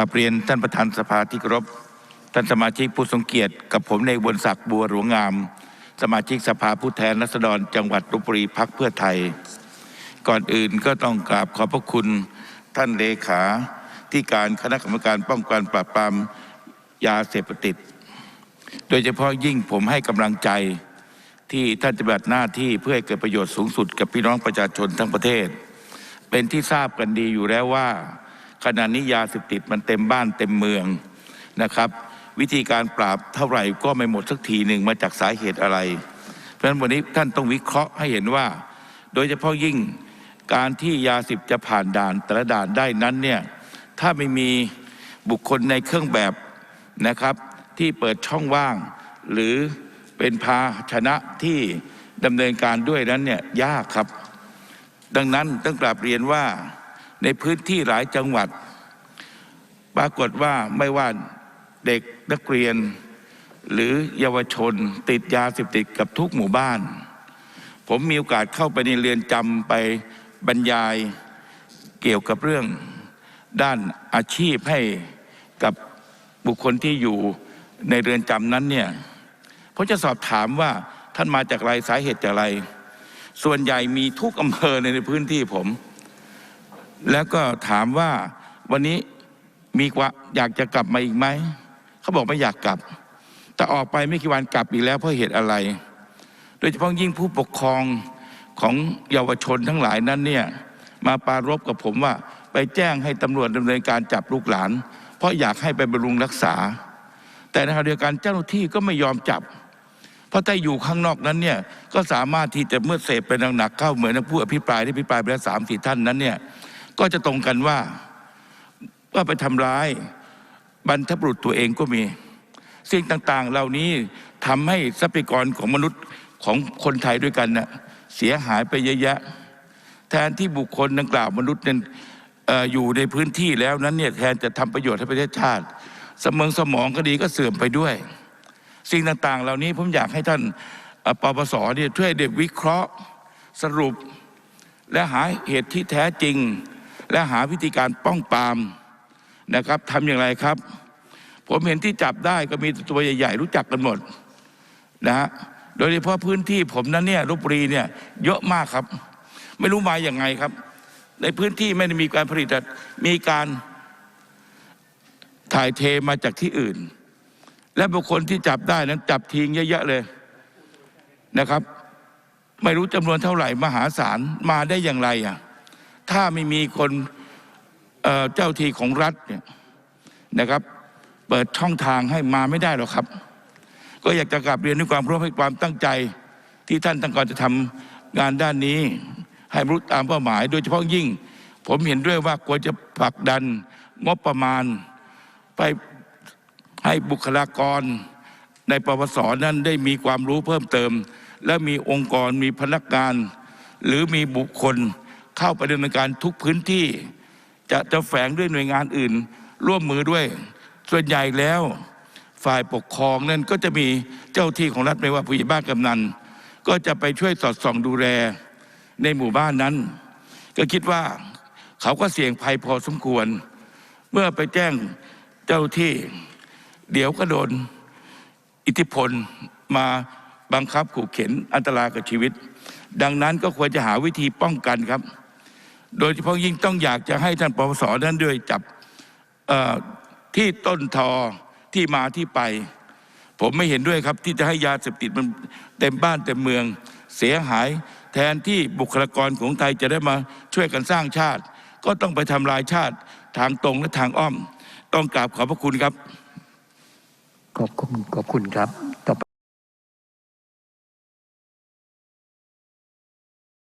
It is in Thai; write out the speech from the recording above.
กราบเรียนท่านประธานสภาที่เคารพท่านสมาชิกผู้ทรงเกียรติกับผมในายอุบนศักดิ์บัวหลวงงาม สมาชิกสภาผู้แทนราษฎรจังหวัดลบบุรีพักเพื่อไทย ก่อนอื่นก็ต้องกราบขอบพระคุณท่านเลขาที่การคณะกรรมการป้องกันปราบปรามยาเสพติด โดยเฉพาะยิ่งผมให้กำลังใจที่ท่านปฏิบัติหน้าที่เพื่อให้เกิดประโยชน์สูงสุดกับพี่น้องประชาชนทั้งประเทศ เป็นที่ทราบกันดีอยู่แล้วว่า ขณะนี้ยาเสพติดมันเต็มบ้านเต็มเมืองนะครับ วิธีการปราบเท่าไหร่ก็ไม่หมดสักทีหนึ่งมาจากสาเหตุอะไร เพราะฉะนั้นวันนี้ท่านต้องวิเคราะห์ให้เห็นว่า โดยเฉพาะยิ่งการที่ยาสิบจะผ่านด่านแต่ละด่านได้นั้นเนี่ยถ้าไม่มีบุคคลในเครื่องแบบนะครับ ที่เปิดช่องว่าง หรือเป็นภาชนะที่ดำเนินการด้วยนั้นเนี่ยยากครับ ดังนั้นต้องกราบเรียนว่า ในพื้นที่หลายจังหวัด ปรากฏว่าไม่ว่าเด็กนักเรียน หรือเยาวชนติดยาเสพติดกับทุกหมู่บ้าน ผมมีโอกาสเข้าไปในเรือนจำไปบรรยายเกี่ยวกับเรื่องด้านอาชีพให้กับบุคคลที่อยู่ในเรือนจำนั้นเนี่ยผมจะสอบถามว่าท่านมาจากไรสาเหตุจากอะไร ส่วนใหญ่มีทุกอำเภอในพื้นที่ผม แล้วก็ถามว่าวันนี้มีกว่าอยากจะกลับมาอีกไหมเขาบอกไม่อยากกลับ แต่ออกไปไม่กี่วันกลับอีกแล้วเพราะเหตุอะไร โดยเฉพาะยิ่งผู้ปกครองของเยาวชนทั้งหลายนั้นเนี่ยมาปารบกับผมว่าไปแจ้งให้ตำรวจดำเนินการจับลูกหลาน เพราะอยากให้ไปบำรุงรักษา แต่ในขณะเดียวกันเจ้าหน้าที่ก็ไม่ยอมจับ เพราะถ้าอยู่ข้างนอกนั้นเนี่ยก็สามารถที่จะเมื่อเสพเป็นหนักๆเข้าเหมือนผู้อภิปรายที่อภิปรายไปแล้วสามสี่ท่านนั้นเนี่ย ก็จะตรงกันว่าว่าไปทำร้ายบรรทบุรุษตัวเองก็มี สิ่งต่างๆ เหล่านี้ทำให้ทรัพยากรของมนุษย์ของคนไทยด้วยกันน่ะเสียหายไปเยอะแยะ แทนที่บุคคลดังกล่าวมนุษย์นั้นอออยู่ในพื้นที่แล้วนั้นเนี่ยแทนจะทำประโยชน์ให้ประเทศชาติ สมองสมองก็ดีก็เสื่อมไปด้วย สิ่งต่างๆ เหล่านี้ผมอยากให้ท่านปปสเนี่ยช่วยเด็กวิเคราะห์สรุป และหาเหตุที่แท้จริง และหาวิธีการป้องปรามนะครับทำอย่างไรครับ ผมเห็นที่จับได้ก็มีตัวใหญ่ๆ รู้จักกันหมดนะฮะโดยเฉพาะพื้นที่ผมนั้นเนี่ยลบบุรีเนี่ยเยอะมากครับ ไม่รู้มาอย่างไงครับ ในพื้นที่ไม่ได้มีการผลิตมีการถ่ายเทมาจากที่อื่น และบุคคลที่จับได้นั้นจับทิ้งเยอะๆเลยนะครับ ไม่รู้จำนวนเท่าไหร่มหาศาลมาได้อย่างไรอะ ถ้าไม่มีคนเจ้าที่ของรัฐเนี่ยนะครับ เปิดช่องทางให้มาไม่ได้หรอกครับ ก็อยากจะกลับเรียนด้วยความพร้อมให้ความตั้งใจ ที่ท่านตั้งก่อนจะทำงานด้านนี้ ให้รรลุตามเป้าหมาย โดยเฉพาะยิ่ง ผมเห็นด้วยว่าควรจะผลักดันงบประมาณ ไปให้บุคลากรในปวสนั้นได้มีความรู้เพิ่มเติม และมีองค์กรมีพนักงาน หรือมีบุคคล เข้าไปดำเนินการทุกพื้นที่ จะจะแฝงด้วยหน่วยงานอื่น ร่วมมือด้วย ส่วนใหญ่แล้วฝ่ายปกครองนั่นก็จะมีเจ้าที่ของรัฐไม่ว่าผู้ใหญ่บ้านกำนัน ก็จะไปช่วยสอดส่องดูแลในหมู่บ้านนั้น ก็คิดว่าเขาก็เสี่ยงภัยพอสมควร เมื่อไปแจ้งเจ้าที่ เดี๋ยวก็โดนอิทธิพลมาบังคับขู่เข็นอันตรายกับชีวิต ดังนั้นก็ควรจะหาวิธีป้องกันครับ โดยเฉพาะยิ่งต้องอยากจะให้ท่านปปสนั้นด้วยจับที่ต้นทอที่มาที่ไป ผมไม่เห็นด้วยครับ ที่จะให้ยาเสพติดมันเต็มบ้านเต็มเมืองเสียหาย แทนที่บุคลากรของไทยจะได้มาช่วยกันสร้างชาติ ก็ต้องไปทำลายชาติทางตรงและทางอ้อม ต้องกราบขอบพระคุณครับ ขอบคุณขอบคุณครับ